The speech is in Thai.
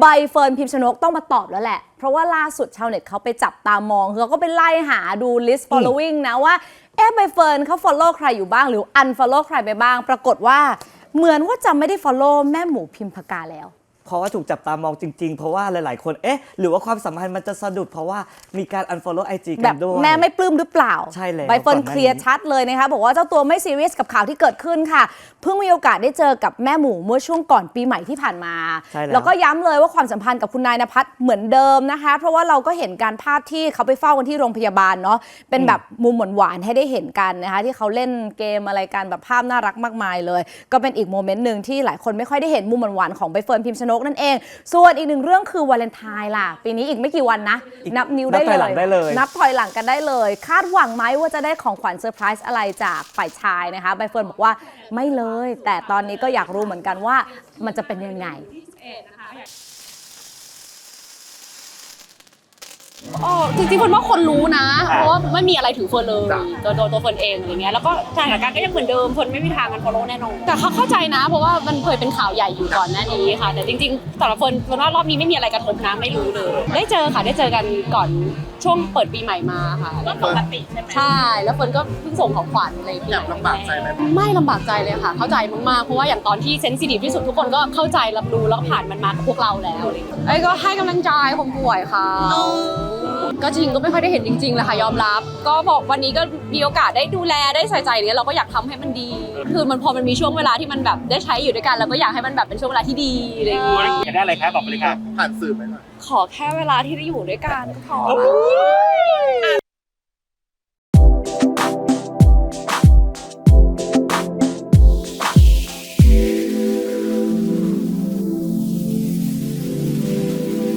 ใบเฟิร์นพิมพ์ชนกต้องมาตอบแล้วแหละ เพราะว่าล่าสุดชาวเน็ตเขาไปจับตามองเขาก็ไปไล่หาดู list following นะว่าเอ๊ะใบเฟิร์นเขา follow ใครอยู่บ้าง หรือ unfollow ใครไปบ้าง ปรากฏว่าเหมือนว่าจะไม่ได้ follow แม่หมูพิมพากาแล้ว เพราะว่าถูกจับตามองจริงๆ เพราะว่าหลายๆ คน เอ๊ะ หรือว่าความสัมพันธ์มันจะสะดุด เพราะว่ามีการ unfollow IG แบกับนด้วย แม่ไม่ปลื้มหรือเปล่าใช่แล้วใบเฟิร์นก่อนหน้านี้ เคลียร์ชัดเลยนะคะ บอกว่าเจ้าตัวไม่ซีเรียสกับข่าวที่เกิดขึ้นค่ะ เพิ่งมีโอกาสได้เจอกับแม่หมูเมื่อช่วงก่อนปีใหม่ที่ผ่านมา ใช่แล้ว แล้วก็ย้ำเลยว่าความสัมพันธ์กับคุณนายนภัสเหมือนเดิมนะคะ เพราะว่าเราก็เห็นการภาพที่เขาไปเฝ้ากันที่โรงพยาบาลเนาะเป็นแบบมุมหวานๆให้ได้เห็นกันนะคะ ที่เขาเล่นเกมอะไรกันแบบภาพน่ารักมากมายเลย ก็เป็นอีกโมเมนต์หนึ่งที่หลายคนไม่ค่อยได้เห็นมุมหวานๆของใบเฟิร์นพิมพ์ชนกนั่นเอง ส่วนอีกหนึ่งเรื่องคือวาเลนไทน์ล่ะ ปีนี้อีกไม่กี่วันนะอีกนับนิ้วนัได้บถอยหลังได้เลย นับถอยหลังกันได้เลย คาดหวังไหมว่าจะได้ของขวัญเซอร์ไพรส์อะไรจากฝ่ายชายนะคะใบเฟิร์นบอกว่าไม่เลย แต่ตอนนี้ก็อยากรู้เหมือนกันว่ามันจะเป็นยังไงอ๋ อจริงๆคนว่าคนรู้นะ เพราะว่าไม่มีอะไรถึงเฟิร์นเลยตัวตัวตัวเฟิร์นเองอะไรเงี้ยแล้วก็สถานการณ์ก็ยังเหมือนเดิมเฟิร์นไม่มีทางกันฟอลโล่แน่นอนแต่เขาเข้าใจนะ เพราะว่ามันเคยเป็นข่าวใหญ่อยู่ก่อนหน้านี้ค่ะ แต่จริงๆสำหรับเฟิร์นเฟิร์นว่ารอบนี้ไม่มีอะไรกระทบนะไม่รู้เลย ได้เจอค่ะได้เจอกันก่อนช่วงเปิดปีใหม่มาค่ะแล้วปกติใช่ไหมใช่ แล้วเฟิร์นก็เพิ่งส่งของขวัญอะไรปีใหม่ลำบากใจไหมไม่ลำบากใจเลยค่ะ เข้าใจมากๆเพราะว่าอย่างตอนที่เซนซิทีฟที่สุดทุกคนก็เข้าใจรับรู้แล้วก็ผ่านมันมากับพวกเราแล้วอะไรเงี้ยไอ้ก็ให้กำลังใจคนป่วยค่ะ ก็จริงก็ไม่ค่อยได้เห็นจริงๆเลยค่ะยอมรับ ก็บอกวันนี้ก็มีโอกาสได้ดูแลได้ใส่ใจเนี่ยเราก็อยากทำให้มันดี คือมันพอมันมีช่วงเวลาที่มันแบบได้ใช้อยู่ด้วยกันเราก็อยากให้มันแบบเป็นช่วงเวลาที่ดีอะไรอย่างเงี้ยอยากได้อะไรครับบอกไปเลยครับผ่านสื่อไหมล่ะขอแค่เวลาที่ได้อยู่ด้วยกันก็พอ